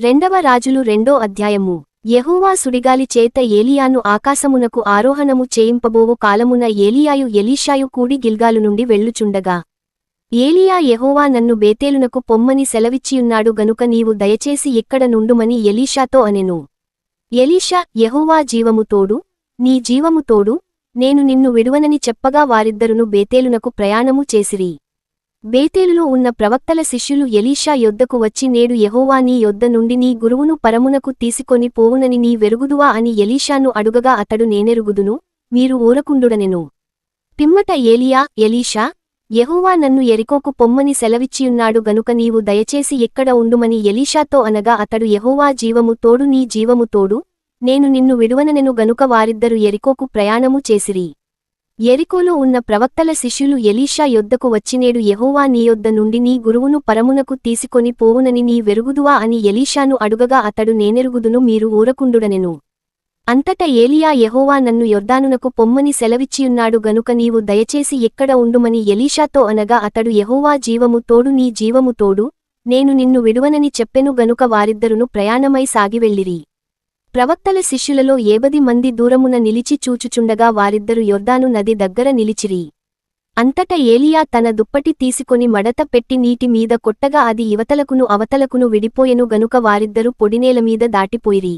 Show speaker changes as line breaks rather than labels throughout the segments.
రెండవ రాజులు రెండో అధ్యాయము. యహూవా సుడిగాలి చేత ఏలియాను ఆకాశమునకు ఆరోహణము చేయింపబోవు కాలమున ఏలియాయు ఎలీషాయు కూడి గిల్గాలు నుండి వెళ్ళుచుండగా. ఏలియా యహోవా నన్ను బేతేలునకు పొమ్మని సెలవిచ్చియున్నాడు గనుక నీవు దయచేసి ఇక్కడ నుండుమని ఎలీషాతో అనెను. ఎలీషా యహోవా జీవము తోడు నీ జీవము తోడు నేను నిన్ను విడువనని చెప్పగా వారిద్దరును బేతేలునకు ప్రయాణము చేసిరి. బేతేలులో ఉన్న ప్రవక్తల శిష్యులు ఎలీషా యొద్దకు వచ్చి నేడు యహోవా నీ యొద్ద నుండి నీ గురువును పరమునకు తీసుకొని పోవునని నీ వెరుగుదువా అని ఎలీషాను అడుగగా అతడు నేనెరుగుదును మీరు ఊరకుండుడనెను. పిమ్మట ఏలియా ఎలీషా యహోవా నన్ను ఎరికోకు పొమ్మని సెలవిచ్చియున్నాడు గనుక నీవు దయచేసి ఎక్కడ ఉండుమని ఎలీషాతో అనగా అతడు యహోవా జీవము తోడు నీ జీవము తోడు నేను నిన్ను విడువననెను గనుక వారిద్దరు ఎరికోకు ప్రయాణము చేసిరి. ఎరికోలో ఉన్న ప్రవక్తల శిష్యులు ఎలీషా యొద్దకు వచ్చినేడు యహోవా నీ యొద్ద నుండి నీ గురువును పరమునకు తీసుకొని పోవునని నీ వెరుగుదువా అని ఎలీషాను అడుగగా అతడు నేనెరుగుదును మీరు ఊరకుండుడనెను. అంతట ఏలియా యహోవా నన్ను యొర్దానునకు పొమ్మని సెలవిచ్చియున్నాడు గనుక నీవు దయచేసి ఎక్కడ ఉండుమని ఎలీషాతో అనగా అతడు యహోవా జీవము తోడు నీ జీవము తోడు నేను నిన్ను విడువనని చెప్పెను గనుక వారిద్దరును ప్రయాణమై సాగివెళ్ళిరి. ప్రవక్తల శిష్యులలో ఏబది మంది దూరమున నిలిచి చూచుచుండగా వారిద్దరు యొర్దాను నది దగ్గర నిలిచిరి. అంతట ఏలియా తన దుప్పటి తీసుకొని మడత పెట్టి నీటి మీద కొట్టగా అది ఇవతలకును అవతలకును విడిపోయెను గనుక వారిద్దరు పొడినేలమీద దాటిపోయిరి.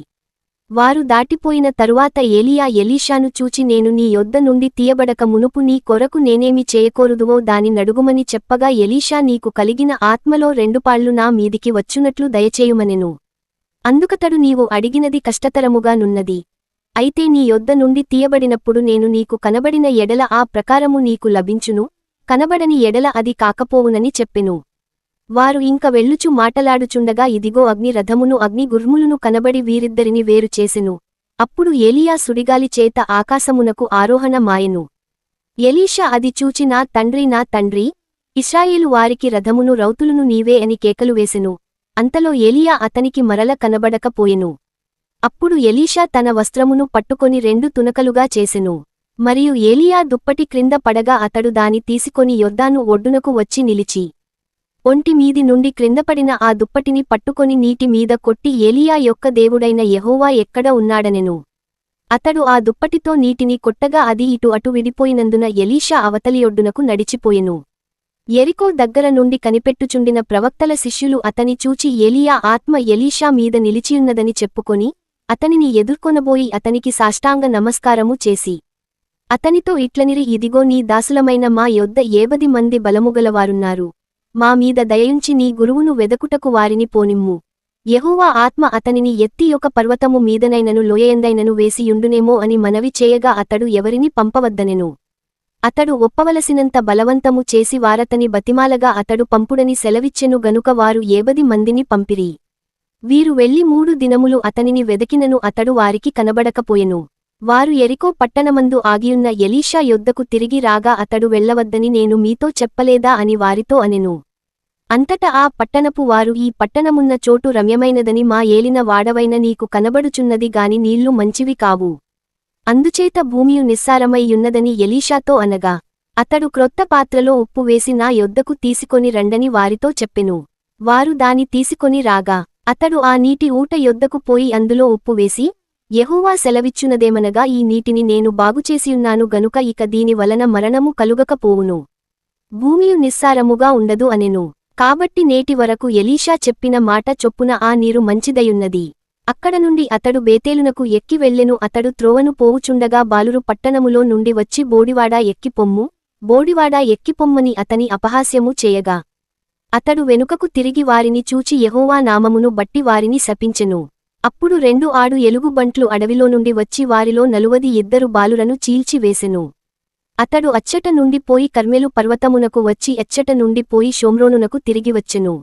వారు దాటిపోయిన తరువాత ఏలియా ఎలీషాను చూచి నేను నీ యొద్ద నుండి తీయబడక మునుపు నీ కొరకు నేనేమి చేయకూరుదువో దాని నడుగుమని చెప్పగా ఎలీషా నీకు కలిగిన ఆత్మలో రెండుపాళ్ళు నా మీదికి వచ్చునట్లు దయచేయుమనెను. అందుకతడు నీవు అడిగినది కష్టతరముగా నున్నది. అయితే నీ యొద్ద నుండి తీయబడినప్పుడు నేను నీకు కనబడిన ఎడల ఆ ప్రకారము నీకు లభించును కనబడని ఎడల అది కాకపోవునని చెప్పెను. వారు ఇంక వెళ్ళుచు మాటలాడుచుండగా ఇదిగో అగ్ని రథమును అగ్ని గుర్ములును కనబడి వీరిద్దరిని వేరు చేసెను. అప్పుడు ఏలియా సుడిగాలి చేత ఆకాశమునకు ఆరోహణ మాయెను. ఎలీషా అది చూచి నా తండ్రి నా తండ్రి ఇస్రాయేలు వారికి రథమును రౌతులును నీవే అని కేకలు వేసెను. అంతలో ఏలియా అతనికి మరల కనబడకపోయెను. అప్పుడు ఎలీషా తన వస్త్రమును పట్టుకొని రెండు తునకలుగా చేసెను. మరియు ఏలియా దుప్పటి క్రింద పడగా అతడు దాని తీసుకొని యొద్దాను ఒడ్డునకు వచ్చి నిలిచి. ఒంటిమీది నుండి క్రిందపడిన ఆ దుప్పటిని పట్టుకొని నీటి మీద కొట్టి ఏలియా యొక్క దేవుడైన యెహోవా ఎక్కడ ఉన్నాడనెను. అతడు ఆ దుప్పటితో నీటిని కొట్టగా అది ఇటు అటు విడిపోయినందున ఎలీషా అవతలియొడ్డునకు నడిచిపోయెను. ఎరికో దగ్గర నుండి కనిపెట్టుచుండిన ప్రవక్తల శిష్యులు అతని చూచి ఎలియా ఆత్మ ఎలీషా మీద నిలిచియున్నదని చెప్పుకొని అతనిని ఎదుర్కొనబోయి అతనికి సాష్టాంగ నమస్కారము చేసి అతనితో ఇట్లనిరి ఇదిగో నీ దాసులమైన మా యొద్ద ఏబది మంది బలముగలవారున్నారు. మా మీద దయయుంచి నీ గురువును వెదకుటకు వారిని పోనిమ్ము. యహోవా ఆత్మ అతనిని ఎత్తి ఒక పర్వతము మీదనైనను లోయయందైనను వేసియుండునేమో అని మనవి చేయగా అతడు ఎవరిని పంపవద్దనెను. అతడు ఒప్పవలసినంత బలవంతము చేసి వారతని బతిమాలగా అతడు పంపుడని సెలవిచ్చెను గనుక వారు ఏబది మందిని పంపిరి. వీరు వెళ్ళి మూడు దినములు అతనిని వెదకినను అతడు వారికి కనబడకపోయెను. వారు ఎరికో పట్టణమందు ఆగియున్న ఎలీషా యొద్దకు తిరిగి రాగా అతడు వెళ్ళవద్దని నేను మీతో చెప్పలేదా అని వారితో అనెను. అంతట ఆ పట్టణపు వారు ఈ పట్టణమున్న చోటు రమ్యమైనదని మా ఏలిన వాడవైన నీకు కనబడుచున్నది గాని నీళ్ళు మంచివి కావు. అందుచేత భూమియు నిస్సారమైయున్నదని ఎలీషాతో అనగా అతడు క్రొత్త పాత్రలో ఉప్పు వేసి నా యొద్దకు తీసుకొని రండని వారితో చెప్పెను. వారు దాని తీసుకొని రాగా అతడు ఆ నీటి ఊట యొద్దకు పోయి అందులో ఉప్పు వేసి యహూవా సెలవిచ్చునదేమనగా ఈ నీటిని నేను బాగుచేసియున్నాను గనుక ఇక దీని వలన మరణము కలుగకపోవును. భూమియు నిస్సారముగా ఉండదు అనెను. కాబట్టి నేటి వరకు ఎలీషా చెప్పిన మాట చొప్పున ఆ నీరు మంచిదయున్నది. అక్కడ నుండి అతడు బేతేలునకు ఎక్కి వెళ్ళెను. అతడు త్రోవను పోవుచుండగా బాలురు పట్టణములో నుండి వచ్చి బోడివాడా ఎక్కిపొమ్ము బోడివాడా ఎక్కిపొమ్మని అతని అపహాస్యము చేయగా అతడు వెనుకకు తిరిగి వారిని చూచి యహోవా నామమును బట్టి వారిని శపించెను. అప్పుడు రెండు ఆడు ఎలుగుబంట్లు అడవిలో నుండి వచ్చి వారిలో నలువది ఇద్దరు బాలురను చీల్చివేసెను అతడు అచ్చట నుండి పోయి కర్మెలు పర్వతమునకు వచ్చి ఎచ్చట నుండి పోయి షోమ్రోనునకు తిరిగివచ్చెను